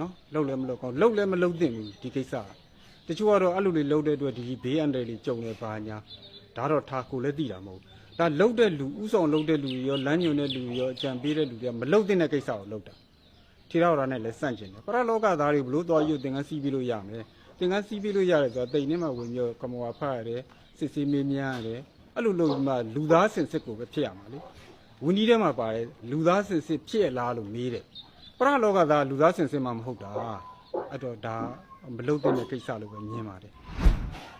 နော်လှုပ်လည်းမလှုပ်ကောင်းလှုပ်လည်းမလှုပ်သင့်ဘူးဒီကိစ္စကတချို့ကတော့အဲ့လိုလေးလှုပ်တဲ့အတွက်ဒီဘေးအန္တရာယ်လေးကြုံနေပါညာဒါတော့ထားကိုလည်းသိတာမဟုတ်ဘူးဒါလှုပ်တဲ့လူဥဆောင်လှုပ်တဲ့လူရောလမ်းညွန်တဲ့လူရောအကြံပေးတဲ့လူတွေကမလှုပ်သင့်တဲ့ကိစ္စကိုလှုပ်တာထိရောက်တာနဲ့လည်းစန့်ကျင်တယ်ပရလောကသားတွေဘလို့သွားယူသင်္ကန်းစီးပြီးလို့ရမယ်သင်္ကန်းစီးပြီးလို့ရတယ်ဆိုတာတိတ်နဲ့မှဝင်ပြီးကမောဖတ်ရတယ်စစ်စေးမေးမြန်းရတယ်အဲ့လိုလုပ်မှလူသားစင်စစ်ကိုပဲဖြစ်ရမှာလေဝင်းကြီးထဲမှာပါတယ်လူသားစင်စစ်ဖြစ်ရလားလို့မေးတယ်ပ ရလောကသားလူသားစင်စစ်မှမဟုတ်တာအဲ့တော့ဒါမလုံတဲ့ကိစ္စလို့ပဲမြင်ပါတယ်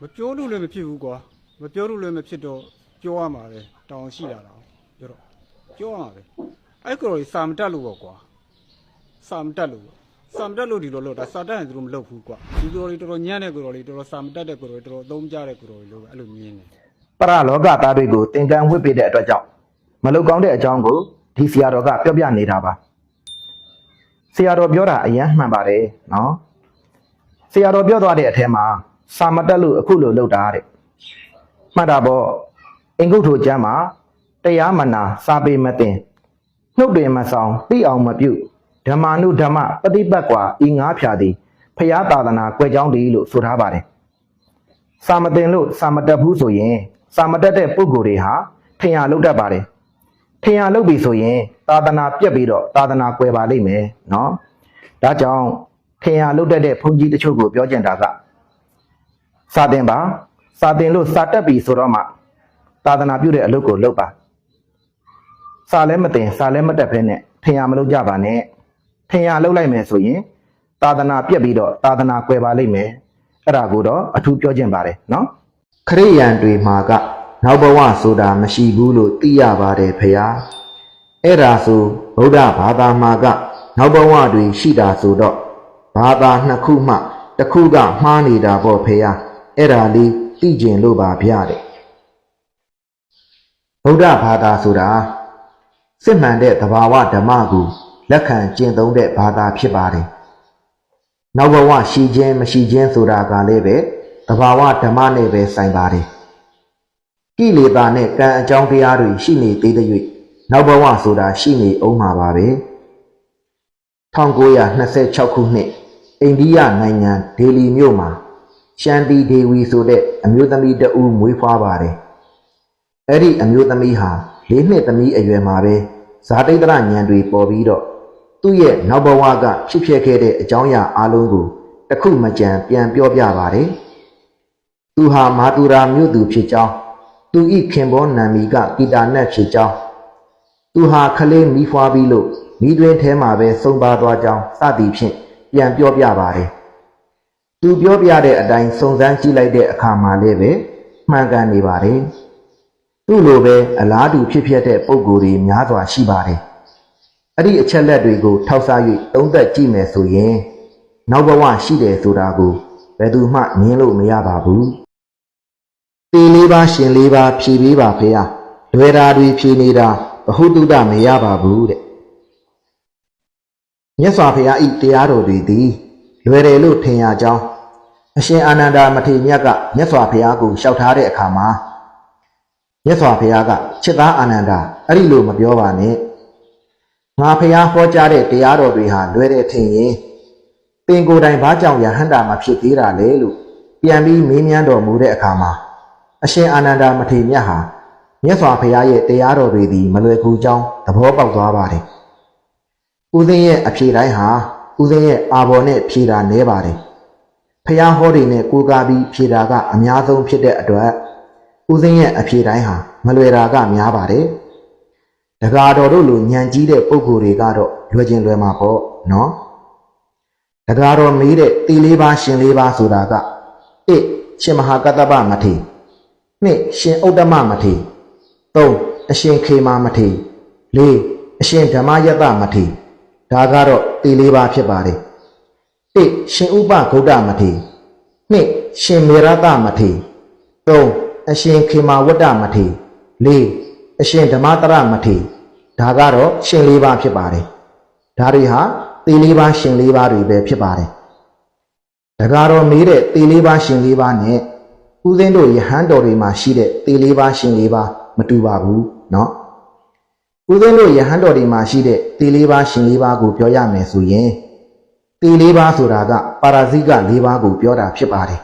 မပြောလို့လည်းမဖြစ်ဘူးကွာမပြောလို့လည်းမဖြစ်တော့ပြောရမှာပဲတောင်းရှိလာတာပြောတော့ပြောရမှာပဲအဲ့ကိုယ်ကြီးစာမတက်လို့ပေါ့ကွာစာမတက်လို့စာမတက်လို့ဒီလိုလို့ဒါစာတက်ရင်သူတို့မလုပ်ဘူးကွာဒီကိုယ်ကြီးတော်တော်ညံ့တဲ့ကိုယ်တော်ကြီးတော်တော်စာမတက်တဲ့ကိုယ်တော်ကြီးတော်တော်အသုံးကျတဲ့ကိုယ်တော်ကြီးလို့ပဲအဲ့လိုမြင်တယ်ပရလောကသားတွေကိုသင်္ကန်းဝတ်ပေးတဲ့အတွက်ကြောင့်မလုကောင်းတဲ့အကြောင်းကိုဒီဆရာတော်ကပြောပြနေတာပါ ဆရာတော်ပြောတာအယမ်းမှန်ပါတယ်နော်ဆရာတော်ပြောသွားတဲ့အထက်မှာစာမတက်လို့အခုလိုလုပ်တာတဲ့မှတ်တာပေါ့အင်္ဂုတ္ထိုကျမ်းမှာတရားမနာစာပေမတင်နှုတ်တွင်မဆောင်သိအောင်မပြုဓမ္မာနုဓမ္မပฏิပတ်ကွာဤငါးဖြာသည်ဖရာသာသနာကွယ်ကြောင်းတည်းလို့ဆိုထားပါတယ်စာမတင်လို့စာမတက်ဘူးဆိုရင်စာမတက်တဲ့ပုဂ္ဂိုလ်တွေဟာထင်ရလောက်တတ်ပါတယ် ထင်ရလောက်ပြီဆိုရင်သာသနာပြက်ပြီးတော့သာသနာကွယ်ပါလိမ့်မယ်နော်ဒါကြောင့်ထင်ရလောက်တတ်တဲ့ဘုန်းကြီးတချို့ကိုပြောကြင်တာကစာတင်ပါစာတင်လို့စာတက်ပြီဆိုတော့မှသာသနာပြုတဲ့အလုပ်ကိုလုပ်ပါစာလည်းမတင်စာလည်းမတက်ဖဲနဲ့ထင်ရမလုပ်ကြပါနဲ့ထင်ရလုပ်လိုက်မယ်ဆိုရင်သာသနာပြက်ပြီးတော့သာသနာကွယ်ပါလိမ့်မယ်အဲ့ဒါကိုတော့အထူးပြောခြင်းပါတယ်နော်ခရိယန်တွေမှာက နောက်ဘဝဆိုတာမရှိဘူးလို့သိရပါတယ်ဖះအဲ့ဒါဆိုဗုဒ္ဓဘာသာမှာကနောက်ဘဝတွေရှိတာဆိုတော့ဘာသာနှစ်ခုမှတစ်ခုကမှားနေတာပေါ့ဖះအဲ့ဒါလေးသိကျင်လို့ပါဗျတဲ့ဗုဒ္ဓဘာသာဆိုတာစစ်မှန်တဲ့သဘာဝဓမ္မကိုလက်ခံကျင့်သုံးတဲ့ဘာသာဖြစ်ပါတယ်နောက်ဘဝရှိခြင်းမရှိခြင်းဆိုတာကလည်းပဲသဘာဝဓမ္မနဲ့ပဲဆိုင်ပါတယ် ကိလေသာနဲ့ကံအကြောင်းတရားတွေရှိနေသေးတဲ့၍နောက်ဘဝဆိုတာရှိနေအောင်မှာပါပဲ1926ခုနှစ်အိန္ဒိယနိုင်ငံဒေလီမြို့မှာရှန်တီဒေဝီဆိုတဲ့အမျိုးသမီးတဦးမွေးဖွားပါတယ်အဲ့ဒီအမျိုးသမီးဟာ၄နှစ်သမီးအရွယ်မှာပဲဇာတိတရဉာဏ်တွေပေါ်ပြီးတော့သူ့ရဲ့နောက်ဘဝကဖြစ်ပျက်ခဲ့တဲ့အကြောင်းအရာအလုံးကိုတစ်ခုမကြံပြန်ပြောပြပါတယ်။သူဟာမာတူရာမြို့သူဖြစ်ကြောင်း သူဤခင်ဘောနံမီကဂီတာနတ်ဖြစ်ကြောင်းသူဟာခလေးမီးဖွားပြီးလို့မိတွင်ထဲမှာပဲဆုံးပါသွားကြောင်းစသည်ဖြင့်ပြန်ပြောပြပါတယ်။သူပြောပြတဲ့အတိုင်းစုံစမ်းကြည့်လိုက်တဲ့အခါမှာလည်းပဲမှန်ကန်နေပါတယ်။သူ့လိုပဲအလားတူဖြစ်ပျက်တဲ့ပုံကိုယ်တွေများစွာရှိပါတယ်။အဲ့ဒီအချက်လက်တွေကိုထောက်စား၍သုံးသပ်ကြည့်မယ်ဆိုရင် နောက်ဘဝရှိတယ်ဆိုတာကိုဘယ်သူမှငင်းလို့မရပါဘူး။ တေလေးပါရှင်လေးပါဖြည်ပေးပါဖေဟာလွယ်တာတွေဖြည်နေတာဘ ഹു တုတမရပါဘူးတဲ့။မြတ်စွာဘုရားဤတရားတော်တွေသည်လွယ်တယ်လို့ထင်ရကြောင်းအရှင်အာနန္ဒာမထေရမြတ်ကမြတ်စွာဘုရားကိုလျှောက်ထားတဲ့အခါမှာမြတ်စွာဘုရားကချစ်သားအာနန္ဒာအဲ့ဒီလိုမပြောပါနဲ့ငါဖျားဟောကြားတဲ့တရားတော်တွေဟာလွယ်တဲ့ထင်ရင်ပင်ကိုယ်တိုင်ဘာကြောင့်ယဟန္တာမှာဖြစ်သေးတာလဲလို့ပြန်ပြီးမေးမြန်းတော်မူတဲ့အခါမှာ အရှင်အာနန္ဒာမထေရမြတ်ဟာမြတ်စွာဘုရားရဲ့တရားတော်တွေသည်မလွယ်ကူကြောင်းသဘောပေါက်သွားပါတယ်။ဦးသိန်းရဲ့အဖြေတိုင်းဟာဦးသိန်းရဲ့အာဘော်နဲ့ဖြေတာနဲပါတယ်။ဖျားဟောတွေနဲ့ကိုးကားပြီးဖြေတာကအများဆုံးဖြစ်တဲ့အတွက်ဦးသိန်းရဲ့အဖြေတိုင်းဟာမလွယ်တာကများပါတယ်။တကားတော်တို့လိုညံကြီးတဲ့ပုံကိုယ်တွေကတော့လွယ်ကျင်လွယ်မှာပေါ့နော်တကားတော်မေးတဲ့တီလေးပါရှင်လေးပါဆိုတာက1ရှင်မဟာကတ္တပမထေ 2 ရှင်ဥတ္တမမထေ3အရှင်ခေမာမထေ4အရှင်ဓမ္မယတမထေဒါကတော့တီလေးပါဖြစ်ပါတယ်1ရှင်ဥပဂௌတမထေ2ရှင်မေရတမထေ3အရှင်ခေမာဝတ္တမထေ4အရှင်ဓမ္မတရမထေဒါကတော့ရှင်လေးပါးဖြစ်ပါတယ်။ဒါတွေဟာသေလေးပါးရှင်လေးပါးတွေပဲဖြစ်ပါတယ်။တကားတော်မေးတဲ့သေလေးပါးရှင်လေးပါးနဲ့ ဦးသိန်းတို့ယဟန်တော်တွေမှာရှိတဲ့သေလေးပါးရှင်လေးပါးမတူပါဘူးเนาะ။ဦးသိန်းတို့ယဟန်တော်တွေမှာရှိတဲ့သေလေးပါးရှင်လေးပါးကိုပြောရမယ်ဆိုရင်သေ တေလေးပါးဆိုတာကပါရာဇိက၄ပါးကိုပြောတာဖြစ်ပါတယ်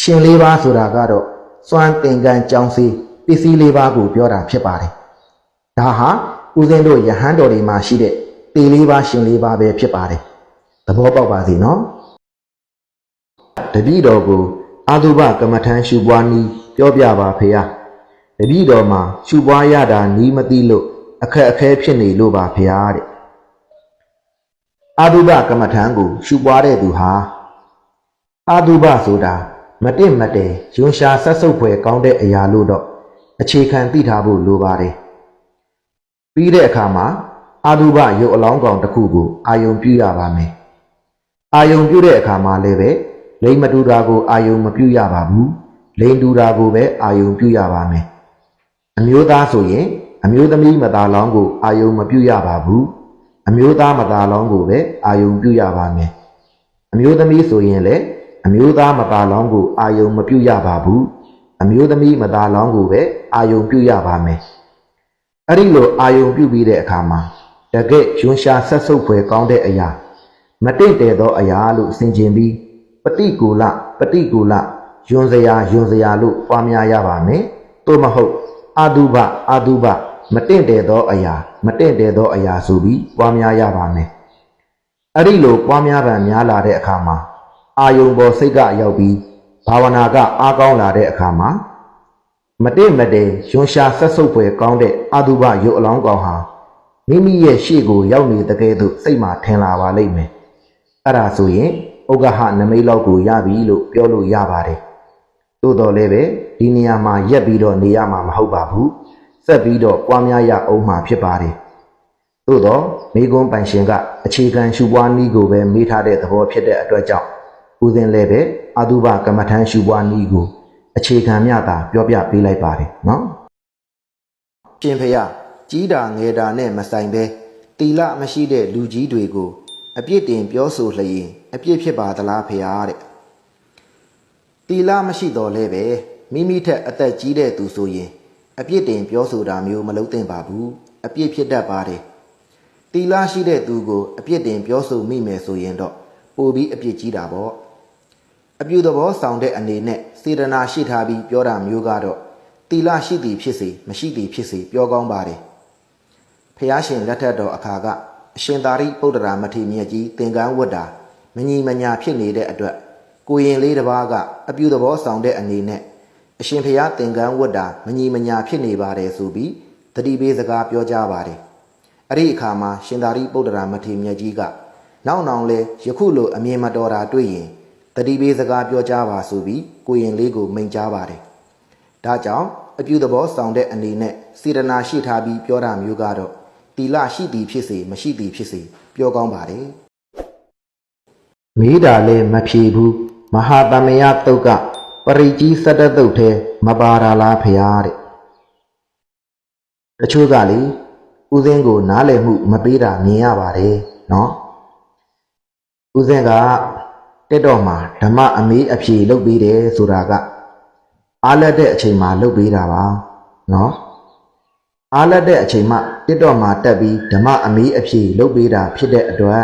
ရှင်၄ပါးဆိုတာကတော့စွမ်းသင်္ကန်းကြောင်းစီပစ္စည်း၄ပါးကိုပြောတာဖြစ်ပါတယ်ဒါဟာဦးဇင်းတို့ယဟန်တော်တွေမှာရှိတဲ့တေလေးပါးရှင်လေးပါးပဲဖြစ်ပါတယ်သဘောပေါက်ပါစေနော်တပည့်တော်ကို အာသုဘကမ္မထမ်းရှုပွားနည်းပြောပြပါဖေယတပည့်တော်မှာရှုပွားရတာနီးမသိလို့အခက်အခဲဖြစ်နေလို့ပါဖေယတဲ့အာတုဘကမ္မထံကိုရှုပွားတဲ့သူဟာအာတုဘဆိုတာမတင့်မတဲယွန်ရှာဆက်ဆုပ်ဖွယ်ကောင်းတဲ့အရာလို့တော့အခြေခံသိထားဖို့လိုပါတယ်ပြီးတဲ့အခါမှာအာတုဘရုပ်အလောင်းကောင်တစ်ခုကိုအာယုံပြုရပါမယ်အာယုံပြုတဲ့အခါမှာလည်းပဲ လိမ္မတူတာကိုအာယုံမပြုရပါဘူးလိန်တူတာကိုပဲအာယုံပြုရပါမယ်အမျိုးသားဆိုရင်အမျိုးသမီးမသားလောင်းကိုအာယုံမပြုရပါဘူးအမျိုးသားမသားလောင်းကိုပဲအာယုံပြုရပါမယ်အမျိုးသမီးဆိုရင်လည်းအမျိုးသားမသားလောင်းကိုအာယုံမပြုရပါဘူးအမျိုးသမီးမသားလောင်းကိုပဲအာယုံပြုရပါမယ်အဲ့ဒီလိုအာယုံပြုပြီးတဲ့အခါမှာတကယ့်ရွှန်ရှာဆက်ဆုပ်ဖွယ်ကောင်းတဲ့အရာ မတင့်တယ်သောအရာလို့ဆင်ခြင်ပြီး ပฏิကူလပฏิကူလယွန်စရာယွန်စရာလို့ပွားများရပါမယ်သို့မဟုတ်အာတုဘအာတုဘမတင့်တယ်သောအရာ မတင့်တယ်သောအရာဆိုပြီးပွားများရပါမယ်အဲ့ဒီလိုပွားများပံများလာတဲ့အခါမှာအာယုံပေါ်စိတ်ကရောက်ပြီးဘာဝနာကအားကောင်းလာတဲ့အခါမှာမတင့်မတဲယွန်ရှာဆက်ဆုပ်ဖွယ်ကောင်းတဲ့အာတုဘရုပ်အလောင်းကောင်ဟာမိမိရဲ့ရှေ့ကိုရောက်နေတဲ့ကဲ့သို့စိတ်မှာထင်လာပါလိမ့်မယ်အဲ့ဒါဆိုရင် ဥက္ကဟနမိတ်လောက်ကိုရပြီလို့ပြောလို့ရပါတယ်သို့တော်လည်းပဲဒီနေရာမှာရက်ပြီးတော့နေရမှာမဟုတ်ပါဘူးဆက်ပြီးတော့ပွားများရအောင်မှာဖြစ်ပါတယ်သို့တော့မိကွန်းပိုင်ရှင်ကအခြေခံရှုပွားနည်းကိုပဲမေးထားတဲ့သဘောဖြစ်တဲ့အတွက်ကြောင့်ဦးဇင်းလည်းပဲအာတုဘကမ္မထမ်းရှုပွားနည်းကိုအခြေခံမြတာပြောပြပေးလိုက်ပါတယ်နော်ရှင်ဖျားကြီးတာငယ်တာနဲ့မဆိုင်ပဲတီလမရှိတဲ့လူကြီးတွေကို အပြစ်တင်ပြောဆိုလျင်အပြစ်ဖြစ်ပါသလားဖျားတဲ့တီလမရှိတော့လဲပဲမိမိထက်အသက်ကြီးတဲ့သူဆိုရင်အပြစ်တင်ပြောဆိုတာမျိုးမလုပ်သင့်ပါဘူးအပြစ်ဖြစ်တတ်ပါတယ်တီလရှိတဲ့သူကိုအပြစ်တင်ပြောဆိုမိမယ်ဆိုရင်တော့ပိုပြီးအပြစ်ကြီးတာပေါ့အပြူသဘောဆောင်တဲ့အနေနဲ့စေတနာရှိထားပြီးပြောတာမျိုးကတော့တီလရှိသည်ဖြစ်စေမရှိသည်ဖြစ်စေပြောကောင်းပါတယ်ဖះရှင်လက်ထက်တော်အခါက အရှင်သာရိပုတ္တရာမထေရမြတ်ကြီးသင်္ကန်းဝတ်တာမညီမညာဖြစ်နေတဲ့အတွက်ကိုရင်လေးတစ်ပါးကအပြူသဘောဆောင်တဲ့အနေနဲ့အရှင်ဖះသင်္ကန်းဝတ်တာမညီမညာဖြစ်နေပါတယ်ဆိုပြီးတတိပေးစကားပြောကြပါတယ်အဲ့ဒီအခါမှာရှင်သာရိပုတ္တရာမထေရမြတ်ကြီးကနောက်နောင်လဲယခုလိုအမြင်မတော်တာတွေ့ရင်တတိပေးစကားပြောကြပါဆိုပြီးကိုရင်လေးကိုမိန်ကြားပါတယ်ဒါကြောင့်အပြူသဘောဆောင်တဲ့အနေနဲ့စေတနာရှိထားပြီးပြောတာမျိုးကတော့ တီလရှိသည်ဖြစ်စေမရှိသည်ဖြစ်စေပြောကောင်းပါတယ်မေးတာလဲမဖြေဘူးမဟာတမယတုတ်ကပရိကြီးစတ္တတုတ်ထဲမပါတာလားဖရားတဲ့တချို့ကလေဦးစင်းကို နားလည်မှု မပေးတာမြင်ရပါတယ်နော်ဦးစင်းကတက်တော့မှာဓမ္မအမေးအဖြေလုပ်ပေးတယ်ဆိုတာကအားလက်တဲ့အချိန်မှာလုပ်ပေးတာပါနော် အားလက်တဲ့အချိန်မှတက်တော့မှာတက်ပြီးဓမ္မအမေးအဖြေလုပ်ပေးတာဖြစ်တဲ့အတွက်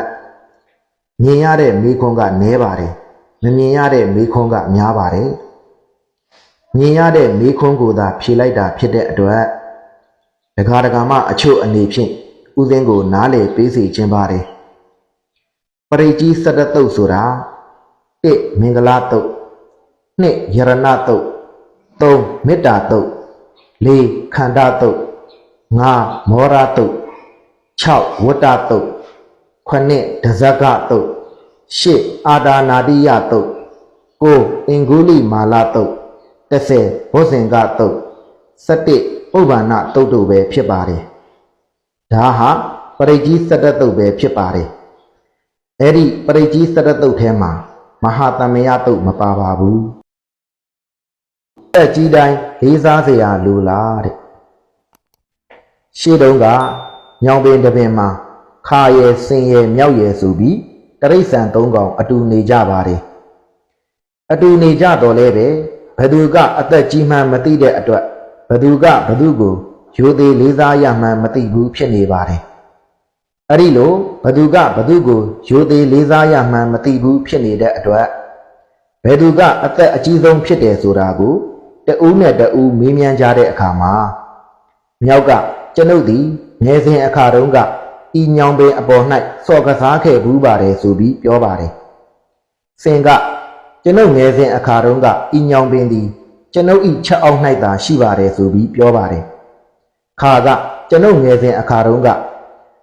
မြင်ရတဲ့မိခွန်းကနည်းပါတယ်မမြင်ရတဲ့မိခွန်းကများပါတယ်မြင်ရတဲ့မိခွန်းကိုသာဖြေလိုက်တာဖြစ်တဲ့အတွက်ဒကာဒကာမအချို့အနေဖြင့်ဥစဉ်ကိုနားလေပေးစီခြင်းပါတယ်ပရိကြီးစတ္တတုတ်ဆိုတာ1မင်္ဂလာတုတ်2ယရဏတုတ်3မေတ္တာတုတ်4ခန္ဓာတုတ် 5မောရတုတ်6ဝတ္တတုတ်9ဒဇကတုတ်10အာဒါနာတိယတုတ်9အင်္ဂုလိမာလတုတ်10ဘောဇင်ကတုတ်17ဥပ္ပန္နတုတ်တို့ပဲဖြစ်ပါတယ်ဒါဟာပရိကြီးစတ္တတုတ်ပဲဖြစ်ပါတယ်အဲ့ဒီပရိကြီးစတ္တတုတ်ထဲမှာမဟာတမယတုတ်မပါပါဘူးအကြီးတိုင်းလေးစားเสียလူလားတဲ့ ရှေ့တုန်းကညောင်ပင်တပင်မှာခါရဲစင်ရဲမြောက်ရဲဆိုပြီးတရိษံသုံးကောင်အတူနေကြပါတယ်အတူနေကြတော့လဲပဲဘသူကအသက်ကြီးမှန်းမသိတဲ့အတွက်ဘသူကဘသူကိုရိုသေလေးစားရမှန်းမသိဘူးဖြစ်နေပါတယ်အဲ့ဒီလိုဘသူကဘသူကိုရိုသေလေးစားရမှန်းမသိဘူးဖြစ်နေတဲ့အတွက်ဘယ်သူကအသက်အကြီးဆုံးဖြစ်တယ်ဆိုတာကိုတဦးနဲ့တဦးမေးမြန်းကြတဲ့အခါမှာမြောက်က ကျွန်ုပ်သည်ငယ်စဉ်အခါတုန်းကဤညောင်ပင်အပေါ်၌စော်ကစားခဲ့ဘူးပါတယ်ဆိုပြီးပြောပါတယ်။စင်ကကျွန်ုပ်ငယ်စဉ်အခါတုန်းကဤညောင်ပင်သည်ကျွန်ုပ်ဤချက်အောက်၌သာရှိပါတယ်ဆိုပြီးပြောပါတယ်။ခါကကျွန်ုပ်ငယ်စဉ်အခါတုန်းက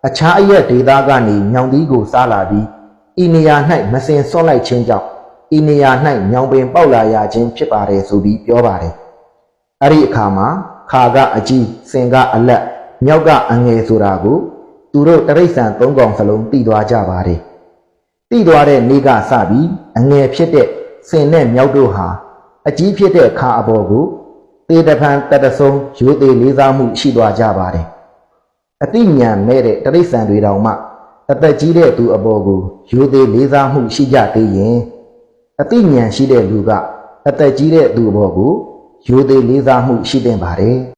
အခြားအရက်ဒေသကနေညောင်သီးကိုစားလာပြီးဤနေရာ၌မစင်ဆွန့်လိုက်ခြင်းကြောင့်ဤနေရာ၌ညောင်ပင်ပေါက်လာရခြင်းဖြစ်ပါတယ်ဆိုပြီးပြောပါတယ်။အဲ့ဒီအခါမှာခါကအကြီးစင်ကအလက် မြောက်ကအငယ်ဆိုတာကိုသူတို့တရိษံသုံးကောင်စလုံးသိသွားကြပါတယ်။သိသွားတဲ့နေ့ကစပြီးအငယ်ဖြစ်တဲ့စင်နဲ့မြောက်တို့ဟာအကြီးဖြစ်တဲ့ခါအပေါ်ကိုတေတဖန်တတဆုံရိုသေလေးစားမှုရှိသွားကြပါတယ်။အတိညာမဲ့တဲ့တရိษံတွေတောင်မှအသက်ကြီးတဲ့သူအပေါ်ကိုရိုသေလေးစားမှုရှိကြသေးရင်အတိညာရှိတဲ့လူကအသက်ကြီးတဲ့သူအပေါ်ကိုရိုသေလေးစားမှုရှိသင့်ပါတယ်